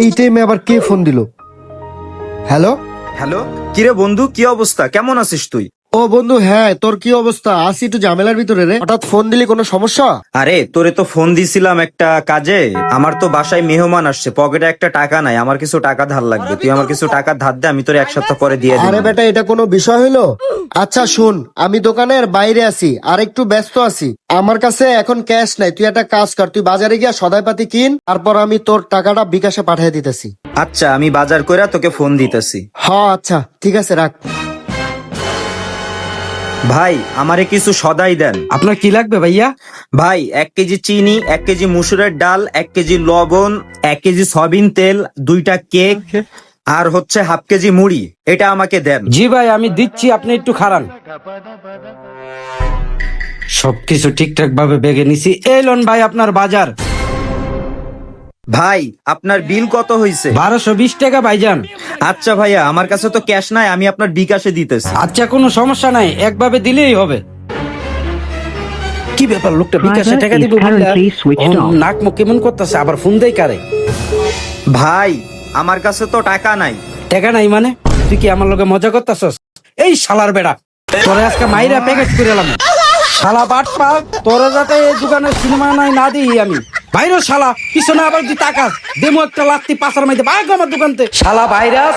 এই টাইমে আবার কে ফোন দিল? হ্যালো হ্যালো কিরে বন্ধু কি অবস্থা? কেমন আছিস তুই? ও বন্ধু হ্যাঁ তোর কি অবস্থা? আসি একটু ঝামেলার ভিতরে রে। হঠাৎ ফোন দিলি কোনো সমস্যা? আরে তোরে তো ফোন দিছিলাম একটা কাজে। আমার তো বাসায় মেহমান আসছে পকেটে একটা টাকা নাই আমার কিছু টাকা ধার লাগবে। তুই আমার কিছু টাকা ধার দে আমি তোর এক সপ্তাহ পরে দিয়ে আরে বেটা এটা কোনো বিষয় হইল? আচ্ছা শুন আমি দোকানের বাইরে আছি আর একটু ব্যস্ত আছি। আমার কাছে এখন ক্যাশ নাই তুই একটা কাজ কর তুই বাজারে গিয়া সদাইপাতি কিন তারপর আমি তোর টাকাটা বিকাশে পাঠিয়ে দিতেছি। আচ্ছা আমি বাজার কইরা তোকে ফোন দিতেছি। হ আচ্ছা ঠিক আছে রাখ। ভাই আমারে কিছু সদাই দেন। আপনার কি লাগবে ভাইয়া? ভাই এক কেজি চিনি এক কেজি মুসুরের ডাল এক কেজি লবণ এক কেজি সয়াবিন তেল দুইটা কেক আর হচ্ছে হাফ কেজি মুড়ি এটা আমাকে দেন। জি ভাই আমি দিচ্ছি আপনি একটু খারান। সবকিছু ঠিকঠাক ভাবে বেগে নিছি। এই লোন ভাই আপনার বাজার। ভাই আপনার বিল কত হয়েছে বারোশো বিশ টাকা ভাইজান আচ্ছা ভাইয়া আমার কাছে তো ক্যাশ নাই আমি আপনার বিকাশে দিতেছি। আচ্ছা কোনো সমস্যা নাই একভাবে দিলেই হবে। কি ব্যাপার লোকটা বিকাশে টাকা দিব নাক মুখ কেমন করতেছে? আবার ফোন দেয় কারে? ভাই আমার কাছে তো টাকা নাই। টাকা নাই মানে? তুই কি আমার লোকে মজা করতেছস? এই শালার বেড়া, তোরে আজকে মাইরা প্যাকেট করে এলাম। শালা বাট পা তোরে যাতে এই দোকানে সিনেমা নাই না দিই আমি। বাইরে শালা, পিছনে আবার তুই তাকাস। দেমু একটা লাত্তি পাশার মাইতে বাইক আমার দোকানতে। শালা ভাইরাস।